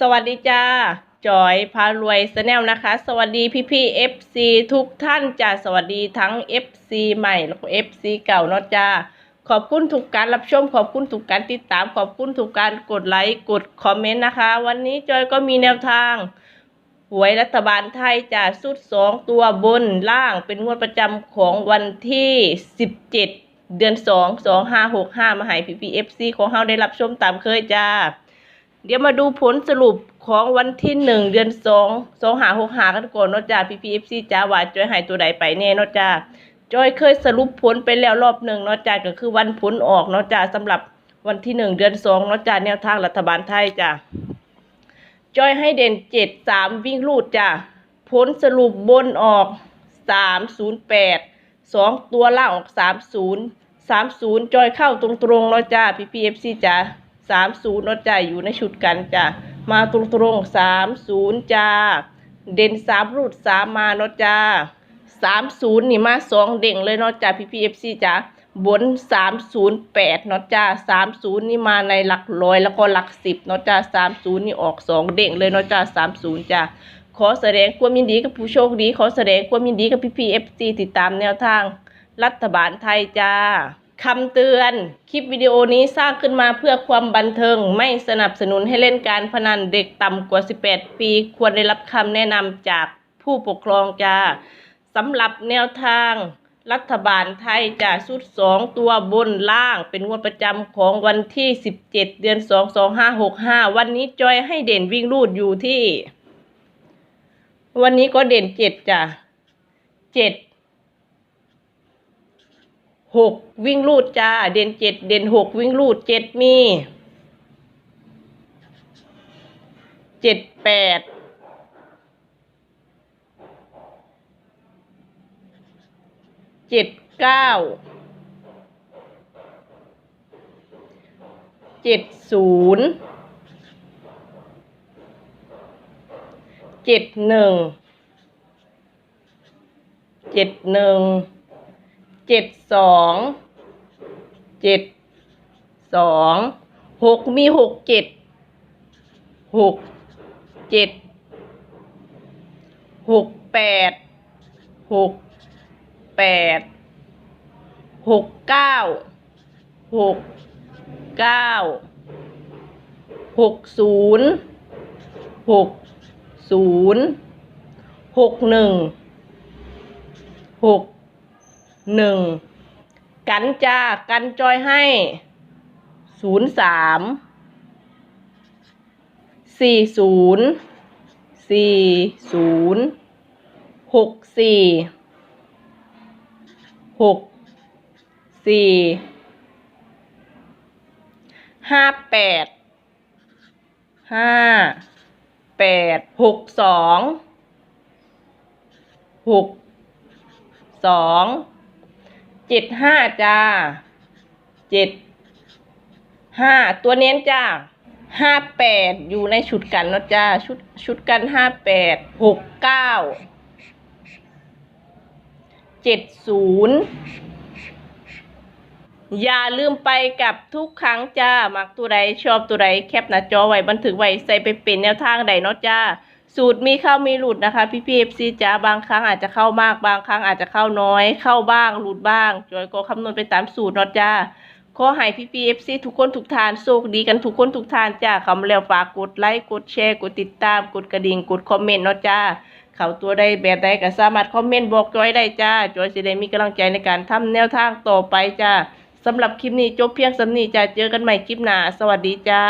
สวัสดีจ้าจอยพารวยสแนลนะคะ สวัสดีพี่พี่เอฟซีทุกท่านจ้าสวัสดีทั้ง FC ใหม่แล้วก็ FC เก่าเนาะจ้าขอบคุณทุกการรับชม ขอบคุณทุกการติดตาม ขอบคุณทุกการกดไลค์กดคอมเมนต์นะคะ วันนี้จอยก็มีแนวทางหวยรัฐบาลไทยจะสุดสองตัวบนล่างเป็นงวดประจำของวันที่17เดือน2 2 5 6 5มาให้พีพีเอฟซีของเฮาได้รับชมตามเคยจ้า เดี๋ยวมาดูผลสรุปของวันที่หนึ่งเดือนสองสองหาหกหากันก่อนเนาะจ้าพีพีเอฟซีจ้าว่าจอยหายตัวใดไปแน่เนาะจ้าจอยเคยสรุปผลไปแล้วรอบหนึ่งเนาะจ้าก็คือวันผลออกเนาะจ้าสำหรับวันที่หนึ่งเดือนสองเนาะจ้าแนวทางรัฐบาลไทยจ้าจอยให้เด่นเจ็ดสามวิ่งลูดจ้าผลสรุปบนออกสามศูนย์แปดสองตัวล่างออกสามศูนย์สามศูนย์จอยเข้าตรงๆเนาะจ้าพีพีเอฟซีจ้า สามศูนย์นาะจ้ายอยู่ในชุดกันจ้ามาตรงตรงสามศูนย์จ้าเด่นสามรูดสามมานาะจ้าสามศูนย์นี่มาสองเด่งเลยนาะจ้าพีพีเอฟซีจ้าบนสามศูนย์แปดนาะจ้าสามศูนย์นี่มาในหลักร้อยแล้วก็หลักสิบนาะจ้าสามศูนย์นี่ออกสองเด่งเลยนาะจ้าสามศูนย์จ้าขอแสดงความยินดีกับผู้โชคดี ขอแสดงความยินดีกับพีพีเอฟซีติดตามแนวทางรัฐบาลไทยจ้า คำเตือน คลิปวิดีโอนี้สร้างขึ้นมาเพื่อความบันเทิง ไม่สนับสนุนให้เล่นการพนันเด็กต่ำกว่า 18 ปี ควรได้รับคำแนะนำจากผู้ปกครองจ้าสำหรับแนวทาง รัฐบาลไทยจะสุดสองตัวบนล่าง เป็นงวดประจำของวันที่ 17 เดือน 2 2 5 6 5 วันนี้จอยให้เด่นวิ่งรูดอยู่ที่ วันนี้ก็เด่นเจ็ดจ้ะเจ็ด หกวิ่งลูดจ้า เด่นเจ็ดเด่นหกวิ่งลูดเจ็ดมีเจ็ดแปดเจ็ดเก้าเจ็ดศูนย์เจ็ดหนึ่งเจ็ดหนึ่ง เจ็ดสองเจ็ดสองหกมีหกเจ็ดหกเจ็ดหกแปดหกแปดหกเก้าหกเก้าหกศูนย์หกศูนย์หกหนึ่งหก หนึ่งกันจ้ากันจอยให้ศูนย์สามสี่ศูนย์สี่ศูนย์หกสี่หกสี่ห้าแปดห้าแปดหกสองหกสอง เจ็ดห้าจ้าเจ็ดห้าตัวเน้นจ้าห้าแปดอยู่ในชุดกันเนาะจ้าชุดชุดกันห้าแปดหกเก้าเจ็ดศูนย์อย่าลืมไปกับทุกครั้งจ้า มักตัวใดชอบตัวใดแคปหน้าจอไว้บันทึกไว้ใส่ไปเป็นแนวทางใดเนาะจ้า สูตรมีเข้ามีหลุดนะคะ พี่พีเอฟซีจ้าบางครั้งอาจจะเข้ามากบางครั้งอาจจะเข้าน้อย เข้าบ้างหลุดบ้างจอยก็คำนวณไปตามสูตรเนาะจ้าขอให้พี่พีเอฟซีทุกคนทุกทานโชคดีกันทุกคนทุกทานจ้าคำแล้วฝากกดไลค์กดแชร์กดติดตามกดกระดิ่งกดคอมเมนต์เนาะจ้าเขาตัวใดแบบใดก็สามารถคอมเมนต์บอกจอยได้จ้าจอยจะได้มีกำลังใจในการทำแนวทางต่อไปจ้าสำหรับคลิปนี้จบเพียงสำนี้จ้าเจอกันใหม่คลิปหน้าสวัสดีจ้า